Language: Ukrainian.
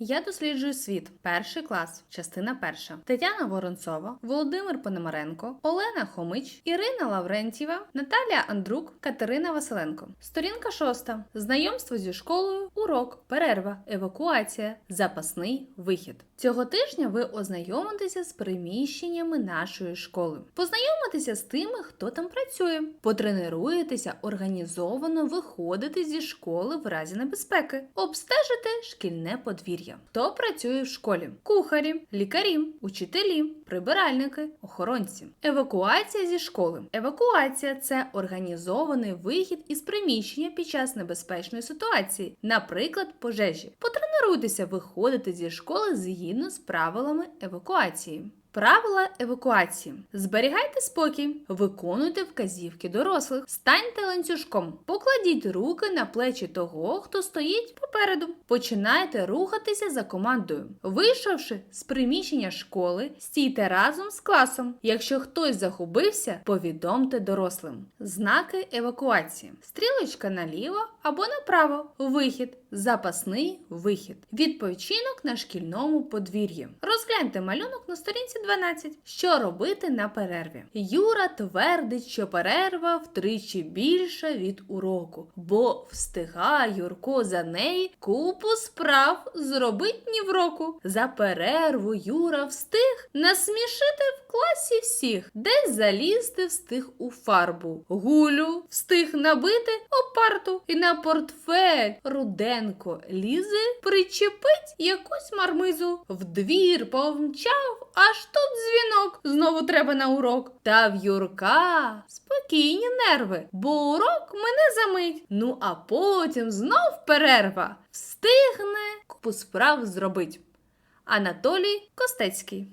Я досліджую світ. Перший клас, частина перша. Тетяна Воронцова, Володимир Пономаренко, Олена Хомич, Ірина Лаврентьєва, Наталія Андрук, Катерина Василенко. Сторінка шоста. Знайомство зі школою, урок, перерва, евакуація, запасний вихід. Цього тижня ви ознайомитеся з приміщеннями нашої школи. Познайомитеся з тими, хто там працює. Потренуєтеся організовано виходити зі школи в разі небезпеки. Обстежите шкільне подвір'я. Хто працює в школі? Кухарі, лікарі, учителі, прибиральники, охоронці. Евакуація зі школи. Евакуація це організований вихід із приміщення під час небезпечної ситуації, наприклад, пожежі. Потренуйтеся виходити зі школи згідно з правилами евакуації. Правила евакуації: зберігайте спокій, виконуйте вказівки дорослих, станьте ланцюжком, покладіть руки на плечі того, хто стоїть попереду. Починайте рухатися за командою. Вийшовши з приміщення школи, стійте разом з класом. Якщо хтось загубився, повідомте дорослим. Знаки евакуації: стрілочка наліво або направо. Вихід, запасний вихід. Відпочинок на шкільному подвір'ї. Розгляньте малюнок на сторінці 12. Що робити на перерві? Юра твердить, що перерва втричі більша від уроку, бо встига Юрко за неї купу справ зробить ні в року. За перерву Юра встиг насмішити в класі всіх, десь залізти встиг у фарбу. Гулю встиг набити об парту і на портфель Руденко лізе, причепить якусь мармизу. В двір помчав, аж тут дзвінок. Знову треба на урок. Та в Юрка спокійні нерви, бо урок мене замить. Ну а потім знов перерва. Встигне купу справ зробить. Анатолій Костецький